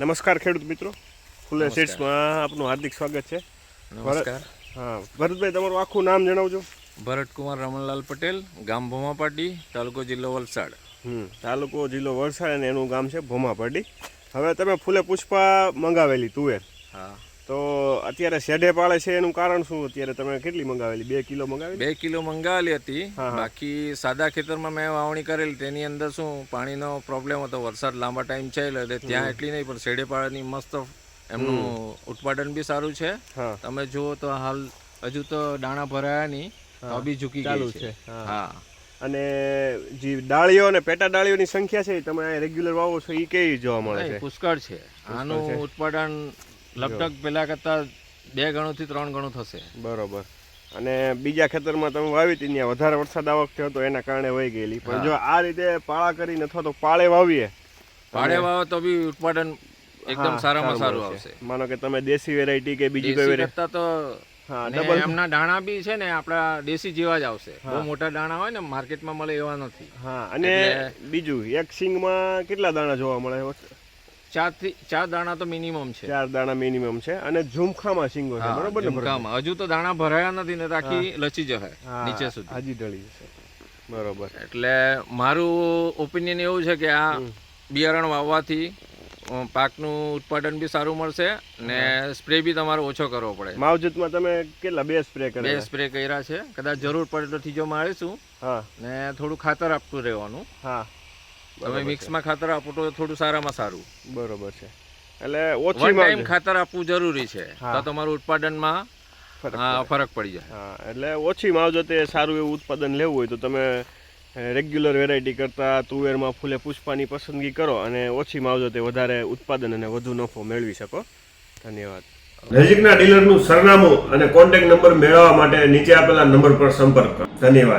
નમસ્કાર ખેડૂત મિત્રો. ફૂલે નમસ્કાર. આપનું હાર્દિક સ્વાગત છે. નમસ્કાર. હા ભરતભાઈ તમારું આખું નામ જણાવજો. ભરતકુમાર રમણલાલ પટેલ ગામ ભોમાપાટી તાલુકો જિલ્લો વલસાડ. હમ તાલુકો જિલ્લો વલસાડ અને એનું ગામ છે ભોમાપાટી. હવે તમે ફૂલે પુષ્પા મંગાવેલી તુવેર. હા. તો અત્યારે શેડે પાળે છે એનું કારણ શું? અત્યારે તમે કેટલી મંગાવેલી? બે કિલો મંગાવેલી? બે કિલો મંગાવેલી હતી. બાકી સાદા ખેતરમાં મેં વાવણી કરેલી. તેની અંદર શું પાણીનો પ્રોબ્લેમ હતો. વરસાદ લાંબા ટાઈમ છે એટલે ત્યાં એટલી નહીં પણ શેડેપાળાની મસ્ત એમનું ઉત્પાદન બી સારું છે. તમે જુઓ તો હાલ હજુ તો દાણા ભરાયા નહીં તો બી ઝૂકી ચાલુ છે, હા. અને જે ડાળીઓ અને પેટા ડાળીઓની સંખ્યા છે તમે રેગ્યુલર વાવો છો એ કેવી જોવા મળે છે? પુષ્કળ છે. આનું ઉત્પાદન લગભગ પેલા કરતા બે ગણું થી ત્રણ ગણું થશે. બરોબર. અને બીજા ખેતરમાં તમે વાવી હતી ત્યાં વધારે વરસાદ આવક થયો તો એના કારણે વહી ગયેલી. પણ જો આ રીતે પાળા કરીને અથવા તો પાળે વાવીએ પાળે વાવો તો બી ઉત્પાદન એકદમ સારામાં સારું. આવશે. માનો કે તમે દેશી વેરાયટી કે બીજી કોઈ વેરાયટી તો હા એમના દાણા બી છે ને આપણા દેશી જેવા જ આવશે. બહુ મોટા દાણા હોય ને માર્કેટમાં મળે એવા નથી. હા અને બીજું એક સિંગમાં કેટલા દાણા જોવા મળે? ચાર ચાર દાણા તો મિનિમમ છે. ચાર દાણા મિનિમમ છે અને ઝુમખામાં સિંગો છે બરોબર ને ઝુમખામાં. હજુ તો દાણા ભરાયા નથી ને આખી લચી જશે નીચે સુધી. હાજી ઢળી જશે. બરોબર. એટલે મારું ઓપિનિયન એવું છે કે આ બિયારણ વાવવાથી પાકનું ઉત્પાદન બી સારું મળશે ને સ્પ્રે બી તમારે ઓછો કરવો પડે. માવજતમાં તમે કેટલા બે સ્પ્રે બે કરે સ્પ્રે કર્યા છે. કદાચ જરૂર પડે તો ત્રીજો મારીશું હા. ને થોડું ખાતર આપતું રહેવાનું. હા. તમે મિક્સમાં ખાતર આપો તો થોડું સારામાં સારું. બરોબર છે. એટલે ઓછી ટાઈમ ખાતર આપવું જરૂરી છે. તો તમારું ઉત્પાદનમાં ફરક પડી. જાય. હા એટલે ઓછી માવજતે સારું એવું ઉત્પાદન લેવું હોય તો તમે રેગ્યુલર વેરાયટી કરતાં તુવેરમાં ફૂલે પુષ્પાની પસંદગી કરો અને ઓછી માવજતે વધારે ઉત્પાદન અને વધુ નફો મેળવી શકો. ધન્યવાદ. નજીકના ડીલરનું સરનામું અને કોન્ટેક્ટ નંબર મેળવવા માટે નીચે આપેલા નંબર પર સંપર્ક કરો. ધન્યવાદ.